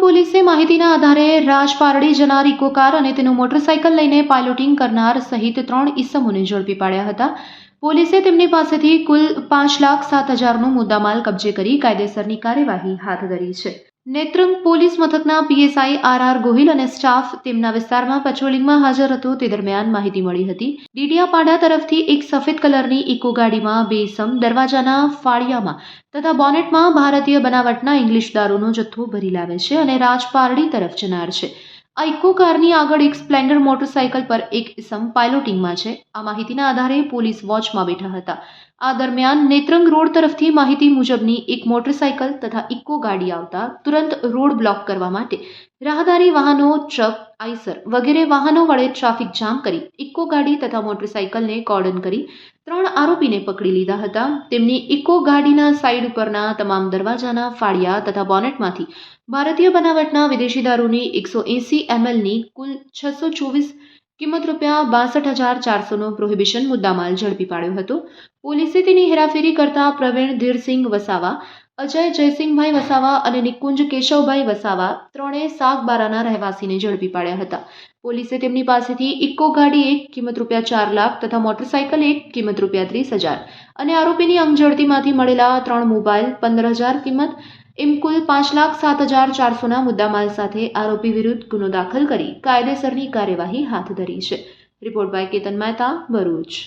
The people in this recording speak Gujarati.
પોલીસે માહિતીના આધારે રાજપારડી જનાર ઇકો કાર અને તેનું મોટરસાયકલ લઈને પાયલોટિંગ કરનાર સહિત ત્રણ ઈસમોને ઝડપી પાડ્યા હતા. પોલીસે તેમની પાસેથી કુલ પાંચ લાખ સાત હજારનો મુદ્દામાલ કબજે કરી કાયદેસરની કાર્યવાહી હાથ ધરી છે. નેત્રંગ પોલીસ મથકના પીએસઆઈ આર આર ગોહિલ અને સ્ટાફ તેમના વિસ્તારમાં પેટ્રોલિંગમાં હાજર હતો. તે દરમિયાન માહિતી મળી હતી. ડીડિયાપાડા તરફથી એક સફેદ કલરની ઇકો ગાડીમાં બે સમ દરવાજાના ફાળિયામાં તથા બોનેટમાં ભારતીય બનાવટના ઇંગ્લિશ દારૂનો જથ્થો ભરી લાવે છે અને રાજપારડી તરફ જનાર છે. આ ઇકો કારની આગળ એક સ્પ્લેન્ડર મોટરસાયકલ પર એક ઇસમ પાયલોટિંગમાં છે. આ માહિતીના આધારે પોલીસ વોચમાં બેઠા હતા. આ દરમિયાન નેત્રંગ રોડ તરફથી માહિતી મુજબની એક મોટરસાયકલ તથા ઇકો ગાડી આવતા તુરંત રોડ બ્લોક કરવા માટે રાહદારી વાહનો, ટ્રક, આઈસર વગેરે વાહનો વડે ટ્રાફિક જામ કરી ઇકો ગાડી તથા મોટરસાયકલને કોર્ડન કરી ત્રણ આરોપીને પકડી લીધા હતા. તેમની ઇકો ગાડીના સાઈડ ઉપરના તમામ દરવાજાના ફાળિયા તથા બોનેટમાંથી ભારતીય બનાવટના વિદેશી દારૂની એકસો એંસી એમએલની કુલ છસો ચોવીસ કિંમત રૂપિયા બાસઠ હજાર ચારસોનો પ્રોહિબિશન મુદ્દામાલ ઝડપી પાડ્યો હતો. પોલીસે તેની હેરાફેરી કરતા પ્રવીણ ધીરસિંહ વસાવા અજય જયસિંહભાઈ વસાવા અને નિકુંજ કેશવભાઈ વસાવા ત્રણેય સાગબારાના રહેવાસીને ઝડપી પાડ્યા હતા. પોલીસે તેમની પાસેથી ઇકો ગાડી એક, કિંમત રૂપિયા ચાર લાખ તથા મોટરસાયકલ એક, કિંમત રૂપિયા ત્રીસ હજાર અને આરોપીની અંગઝડતીમાંથી મળેલા ત્રણ મોબાઈલ, પંદર હજાર કિંમત, એમ કુલ પાંચ લાખ સાત હજાર ચારસોના મુદ્દામાલ સાથે આરોપી વિરુદ્ધ ગુનો દાખલ કરી કાયદેસરની કાર્યવાહી હાથ ધરી છે. Report by Ketan Mehta, Bharuch.